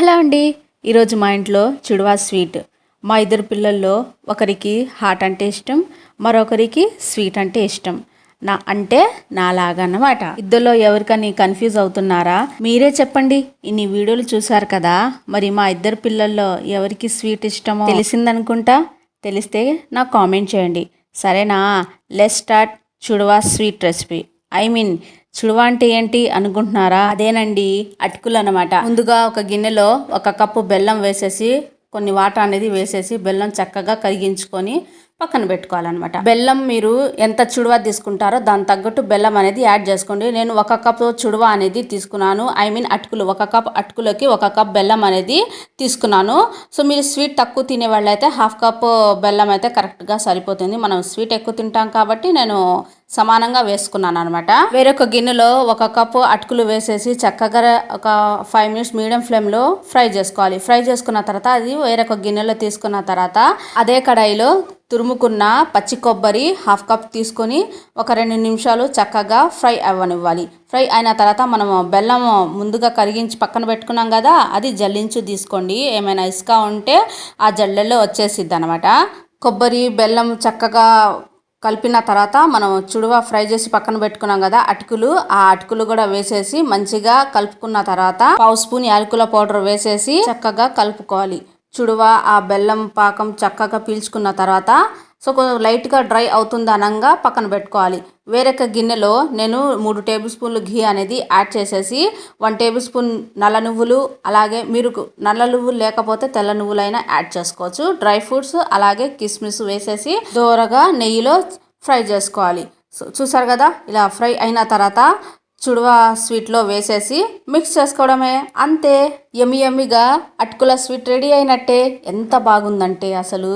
Hello అండి. ఈరోజు మా ఇంట్లో చుడువా స్వీట్. మా ఇద్దరు పిల్లల్లో ఒకరికి హాట్ అంటే ఇష్టం మరొకరికి స్వీట్ అంటే ఇష్టం. నా అంటే నాలాగన్నమాట. ఇద్దరిలో ఎవరికని కన్ఫ్యూజ్ అవుతున్నారా? మీరే చెప్పండి. ఇన్ని వీడియోలు చూశారు కదా. మరి మా ఇద్దరు పిల్లల్లో ఎవరికి స్వీట్ ఇష్టమో తెలిసిందనుకుంటా? తెలిస్తే నాకు కామెంట్ చేయండి. సరేనా? Let's start chuduva sweet recipe. I mean chuduva అంటే ఏంటి అనుకుంటున్నారా? అదేనండి అటుకులు అనమాట ముందుగా ఒక గిన్నెలో ఒక కప్పు బెల్లం వేసేసి కొన్ని వాటర్ అనేది వేసేసి బెల్లం చక్కగా కరిగించుకొని పక్కన పెట్టుకోవాలన్నమాట. బెల్లం మీరు ఎంత చుడువ తీసుకుంటారో దాని తగ్గట్టు బెల్లం అనేది యాడ్ చేసుకోండి. నేను ఒక కప్ చుడువ అనేది తీసుకున్నాను. ఐ మీన్ అటుకులు ఒక కప్ అటుకులకి ఒక కప్ బెల్లం అనేది తీసుకున్నాను. సో మీరు స్వీట్ తక్కువ తినే వాళ్ళైతే హాఫ్ కప్ బెల్లం అయితే కరెక్ట్గా సరిపోతుంది. మనం స్వీట్ ఎక్కువ తింటాం కాబట్టి నేను సమానంగా వేసుకున్నాను అనమాట వేరొక గిన్నెలో ఒక కప్పు అటుకులు వేసేసి చక్కగా ఒక ఫైవ్ మినిట్స్ మీడియం ఫ్లేమ్లో ఫ్రై చేసుకోవాలి. ఫ్రై చేసుకున్న తర్వాత అది వేరొక గిన్నెలో తీసుకున్న తర్వాత అదే కడాయిలో తురుముకున్న పచ్చి కొబ్బరి హాఫ్ కప్ తీసుకొని ఒక రెండు నిమిషాలు చక్కగా ఫ్రై అవ్వనివ్వాలి. ఫ్రై అయిన తర్వాత మనం బెల్లం ముందుగా కరిగించి పక్కన పెట్టుకున్నాం కదా అది జల్లించి తీసుకోండి. ఏమైనా ఇసుక ఉంటే ఆ జల్లెల్లో వచ్చేసిద్ది అనమాట కొబ్బరి బెల్లం చక్కగా కలిపిన తర్వాత మనం చుడువ ఫ్రై చేసి పక్కన పెట్టుకున్నాం కదా అటుకులు ఆ అటుకులు కూడా వేసేసి మంచిగా కలుపుకున్న తర్వాత పావు స్పూన్ యాలకుల పౌడర్ వేసేసి చక్కగా కలుపుకోవాలి. చుడువ ఆ బెల్లం పాకం చక్కగా పీల్చుకున్న తర్వాత సో లైట్గా డ్రై అవుతుంది అనంగా పక్కన పెట్టుకోవాలి. వేరొక గిన్నెలో నేను మూడు టేబుల్ స్పూన్లు ఘీ అనేది యాడ్ చేసేసి వన్ టేబుల్ స్పూన్ నల్ల నువ్వులు అలాగే మీరు నల్ల నువ్వులు లేకపోతే తెల్ల నువ్వులైనా యాడ్ చేసుకోవచ్చు. డ్రై ఫ్రూట్స్ అలాగే కిస్మిస్ వేసేసి దోరగా నెయ్యిలో ఫ్రై చేసుకోవాలి. సో చూసారు కదా? ఇలా ఫ్రై అయిన తర్వాత చుడువా స్వీట్లో వేసేసి మిక్స్ చేసుకోవడమే. అంతే ఎమి ఎమ్మిగా అటుకుల స్వీట్ రెడీ అయినట్టే. ఎంత బాగుందంటే అసలు.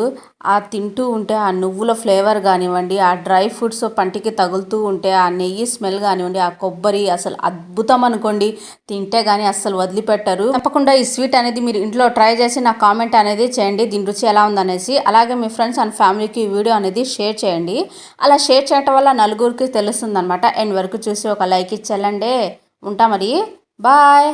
ఆ తింటూ ఉంటే ఆ నువ్వుల ఫ్లేవర్ కానివ్వండి ఆ డ్రై ఫ్రూట్స్ పంటికి తగులుతూ ఉంటే ఆ నెయ్యి స్మెల్ కానివ్వండి ఆ కొబ్బరి అసలు అద్భుతం అనుకోండి. తింటే కానీ అస్సలు వదిలిపెట్టరు. తప్పకుండా ఈ స్వీట్ అనేది మీరు ఇంట్లో ట్రై చేసి నా కామెంట్ అనేది చేయండి. దీని రుచి ఎలా ఉందనేసి. అలాగే మీ ఫ్రెండ్స్ అండ్ ఫ్యామిలీకి ఈ వీడియో అనేది షేర్ చేయండి. అలా షేర్ చేయటం వల్ల నలుగురికి తెలుస్తుంది అనమాట ఎండ్ వరకు చూసి ఒక లైక్ వెళ్ళండి ఉంటా మరి. బాయ్.